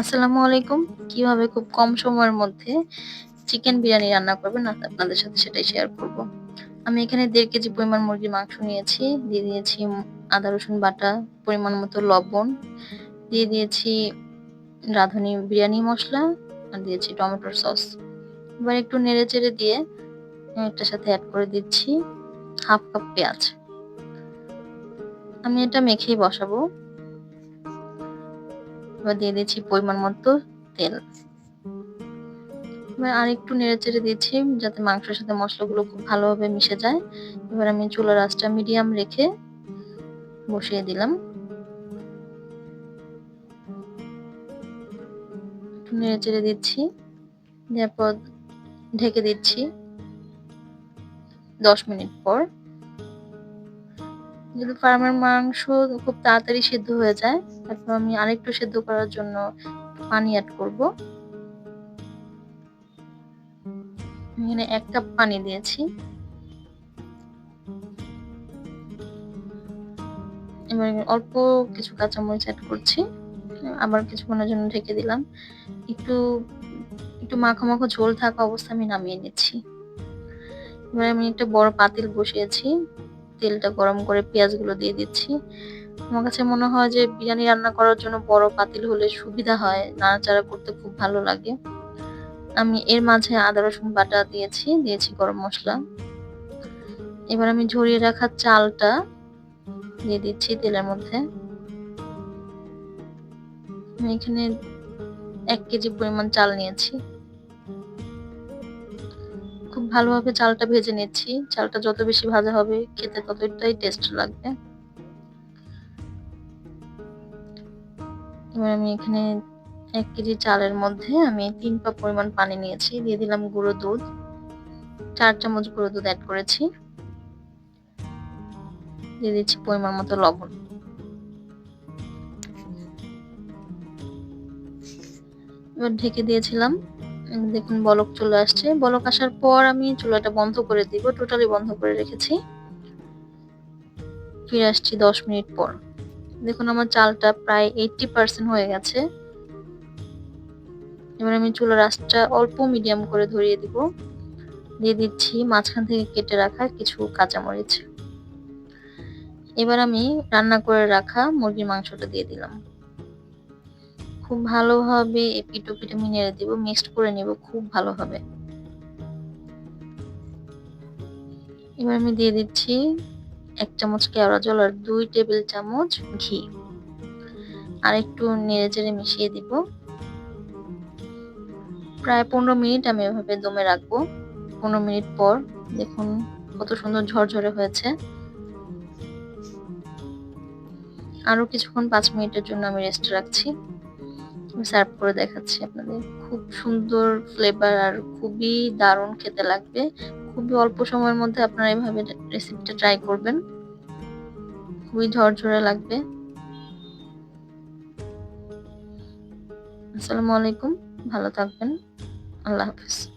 আসসালামু আলাইকুম। কীভাবে খুব কম সময়ের মধ্যে চিকেন বিরিয়ানি রান্না করবেন আপনাদের সাথে সেটাই শেয়ার করব। আমি এখানে দেড় কেজি পরিমাণ মুরগির মাংস নিয়েছি। দিয়ে দিয়েছি আদা রসুন বাটা, পরিমাণ মতো লবণ, দিয়ে দিয়েছি রাঁধুনি বিরিয়ানি মশলা আর দিয়েছি টমেটোর সস। এবার একটু নেড়ে চেড়ে দিয়ে এটার সাথে অ্যাড করে দিচ্ছি 1/2 কাপ পেঁয়াজ। আমি এটা মেখেই বসাবো। এবার দিয়ে দিচ্ছি পরিমাণ মতো তেল। এবার আর একটু নেড়ে চেড়ে দিচ্ছি যাতে মাংসের সাথে মশলাগুলো খুব ভালোভাবে মিশে যায়। এবার আমি চুলার আঁচটা মিডিয়াম রেখে বসিয়ে দিলাম। একটু নেড়েচেড়ে দিচ্ছি। দেওয়ার পর ঢেকে দিচ্ছি। ১০ মিনিট পর। যদি ফার্মের মাংস খুব তাড়াতাড়ি সেদ্ধ হয়ে যায়, তারপর আমি আরেকটু সেদ্ধ করার জন্য পানি এড করব। এখানে ১ কাপ পানি দিয়েছি। এবার অল্প কিছু কাঁচামরিচ এড করছি। আবার কিছুক্ষণের জন্য ঢেকে দিলাম। একটু, একটু মাখো, মাখো ঝোল থাকা অবস্থা আমি নামিয়ে নিচ্ছি। এবার আমি একটা বড় পাতিল বসিয়েছি। তেলটা গরম করে পেঁয়াজগুলো দিয়ে দিচ্ছি। আমার কাছে মনে হয় যে বিরিয়ানি রান্না করার জন্য বড় পাতিল হলে সুবিধা হয়। নাড়াচাড়া করতে খুব ভালো লাগে। আমি এর মাঝে আদা রসুন বাটা দিয়েছি, দিয়েছি গরম মশলা এবার আমি ঝরিয়ে রাখা চালটা দিয়ে দিচ্ছি তেলের মধ্যে। আমি এখানে এক কেজি পরিমাণ চাল নিয়েছি। খুব ভালোভাবে চালটা ভেজে নিচ্ছি। চালটা যত বেশি ভাজা হবে, খেতে ততটাই টেস্ট লাগবে। এবার আমি এখানে এক কেজি চালের মধ্যে আমি তিন কাপ পরিমাণ পানি নিয়েছি। দিয়ে দিলাম গুঁড়ো দুধ। চার চামচ গুঁড়ো দুধ অ্যাড করেছি। দিয়ে দিচ্ছি পরিমাণ মতো লবণ। এবার ঢেকে দিয়েছিলাম। দেখুন, বলক চলে আসছে। বলক আসার পর আমি চুলাটা বন্ধ করে দিব। টোটালি বন্ধ করে রেখেছি। ফিরে আসছি ১০ মিনিট পর। দেখুন, আমার চালটা প্রায় 80% হয়ে গেছে। এবার আমি চুলার আঁচটা অল্প মিডিয়াম করে ধরিয়ে দিব। দিয়ে দিচ্ছি মাঝখান থেকে কেটে রাখা কিছু কাঁচামরিচ। এবার আমি রান্না করে রাখা মুরগির মাংসটা দিয়ে দিলাম। খুব ভালোভাবে এপিঠ ওপিঠ আমি নেড়ে দিব। মিক্সড করে নিব, খুব ভালোভাবে। এবার আমি দিয়ে দিচ্ছি এক চামচ কেওড়া জল আর দুই টেবিল চামচ ঘি। আর একটু নেড়ে চেড়ে মিশিয়ে দিব। প্রায় ১৫ মিনিট আমি এভাবে দমে রাখব। ১৫ মিনিট পর দেখুন কত সুন্দর ঝরঝরে হয়েছে। আরও কিছুক্ষণ পাঁচ মিনিটের জন্য আমি রেস্ট রাখছি। সার্ভ করে দেখাচ্ছি আপনাদের। খুব সুন্দর ফ্লেভার আর খুবই দারুণ খেতে লাগবে। খুবই অল্প সময়ের মধ্যে আপনারা এভাবে রেসিপিটা ট্রাই করবেন। খুবই ঝরঝরে লাগবে। আসসালামু আলাইকুম। ভালো থাকবেন। আল্লাহ হাফেজ।